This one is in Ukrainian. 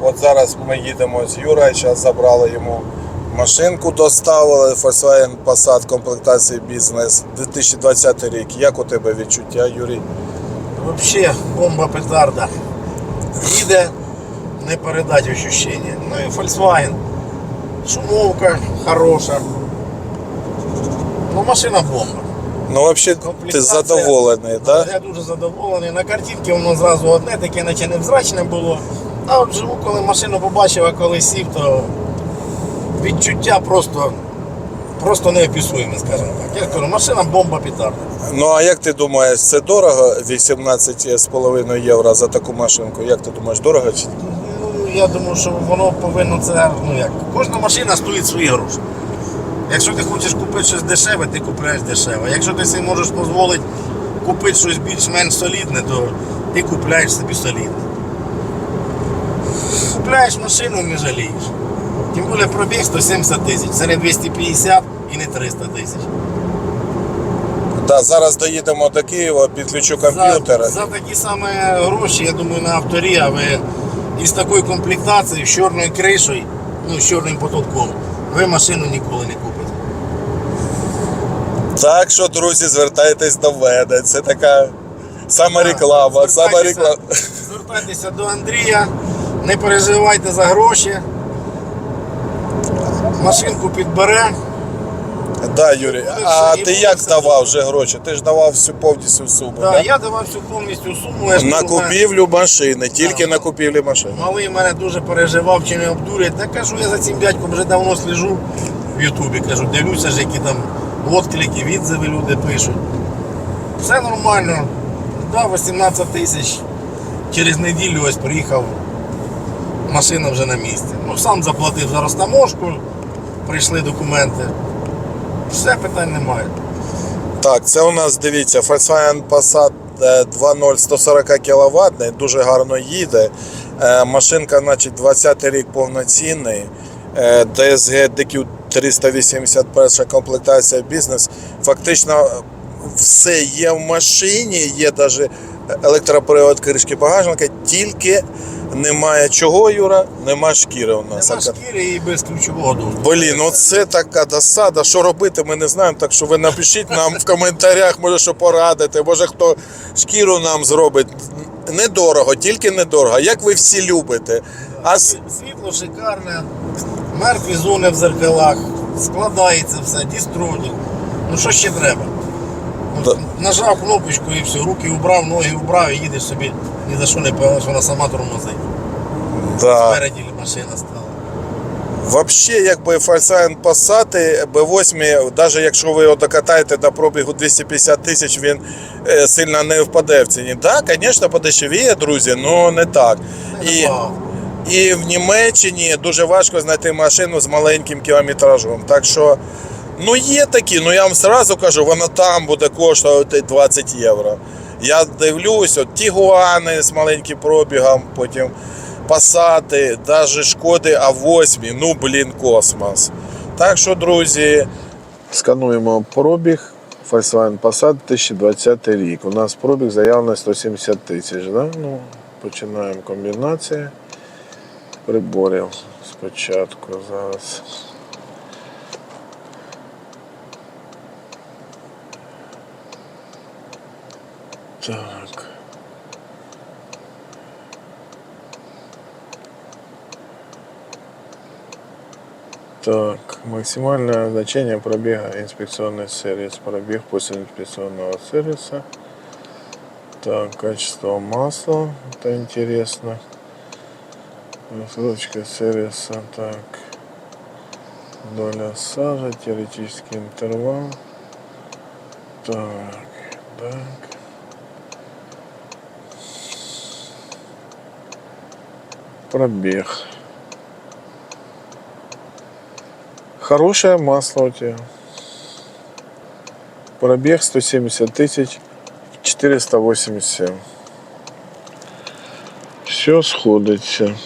От зараз ми їдемо з Юрою, зараз забрали йому машинку, доставили Volkswagen Passat комплектації бізнес 2020 рік. Як у тебе відчуття, Юрій? Вообще бомба петарда. Їде, не передать ощущення. Ну і Volkswagen. Шумовка хороша. Ну машина бомба. Ну, взагалі, ти задоволений, Да, так? Я дуже задоволений. На картинці воно зразу одне, таке наче невзрачне було. А от живу, коли машину побачив, а коли сів, то відчуття просто, просто неописуєме, скажімо так. Я кажу, машина бомба петарда. Ну а як ти думаєш, це дорого 18,5 євро за таку машинку? Як ти думаєш, дорого чи? ні? Ну, я думаю, що воно повинно це, ну як, кожна машина стоїть свої гроші. Якщо ти хочеш купити щось дешеве, ти купляєш дешеве. Якщо ти собі можеш дозволити купити щось більш-менш солідне, то ти купляєш собі солідне. Купляєш машину, не жалієш. Тим більше пробіг 170 тисяч, це не 250 і не 300 тисяч. Да, зараз доїдемо до Києва, підключу комп'ютер. За, за такі саме гроші, я думаю, на авторі, а ви із такою комплектацією, з чорною кришою, ну, з чорним потолком, ви машину ніколи не купите. Так що, друзі, звертайтесь до мене. Це така сама реклама, сама Звертайтеся- реклама. Звертайтеся до Андрія, не переживайте за гроші. Машинку підбере. Да, Юрій. А ти як давав вже гроші? Ти ж давав всю повністю суму. Да, да? Я давав всю повністю суму. Я ж На мене- купівлю машини, тільки Да. на купівлі машини. Малий мене дуже переживав, чи не обдурять. Та кажу, я за цим дядьком вже давно слежу в Ютубі. Кажу, дивлюся ж, які там відклики, відзиви люди пишуть. Все нормально. Дав 18 тисяч. Через неділю ось приїхав. Машина вже на місці. Ну, сам заплатив за розтаможку, прийшли документи. Все питань немає. Так, це у нас дивіться, Volkswagen Passat е, 2.0 140 кВт, дуже гарно їде. Е, Машинка, значить, 20 й рік повноцінний. DSG DQ 381 комплектація бізнес. Фактично все є в машині, є навіть електропривод кришки багажника, тільки немає чого, Юра? Нема шкіри у нас. Нема шкіри і без ключового доступу. Блін, ну це така досада. Що робити, ми не знаємо. Так що ви напишіть нам в коментарях, може, що порадити, може хто шкіру нам зробить. Недорого, тільки недорого. Як ви всі любите. А Світло шикарне, мертві зони в зеркалах, складається все, дістронік. Ну що ще треба? Да. Нажав кнопочку і все, руки убрав, ноги убрав і їдеш собі, ні за що не певно, вона сама тормозить. да. Спереді машина стала. Взагалі, якби Volkswagen Passat B8, навіть якщо ви його докатаєте до пробігу 250 тисяч, він е, сильно не впаде в ціні. Так, звісно, подешевіє, друзі, але не так. І, І в Німеччині дуже важко знайти машину з маленьким кілометражом. Так що, ну є такі, ну я вам одразу кажу, вона там буде коштувати 20 євро. Я дивлюсь, от Тігуани з маленьким пробігом, потім Пасати, навіть шкоди А8, ну блін, космос. Так що, друзі, скануємо пробіг. Volkswagen Passat 2020 рік. У нас пробіг заявлений 170 тисяч. Да? Ну, починаємо комбінації приборів спочатку зараз. Так. Так, максимальное значение пробега инспекционный сервис. Пробег после инспекционного сервиса. Так, качество масла. Это интересно. Рассрочка сервиса. Так. Доля сажа. Теоретический интервал. Так. Так. Пробег. Хорошее масло у тебя. Пробег 170 тысяч 487. Все сходиться.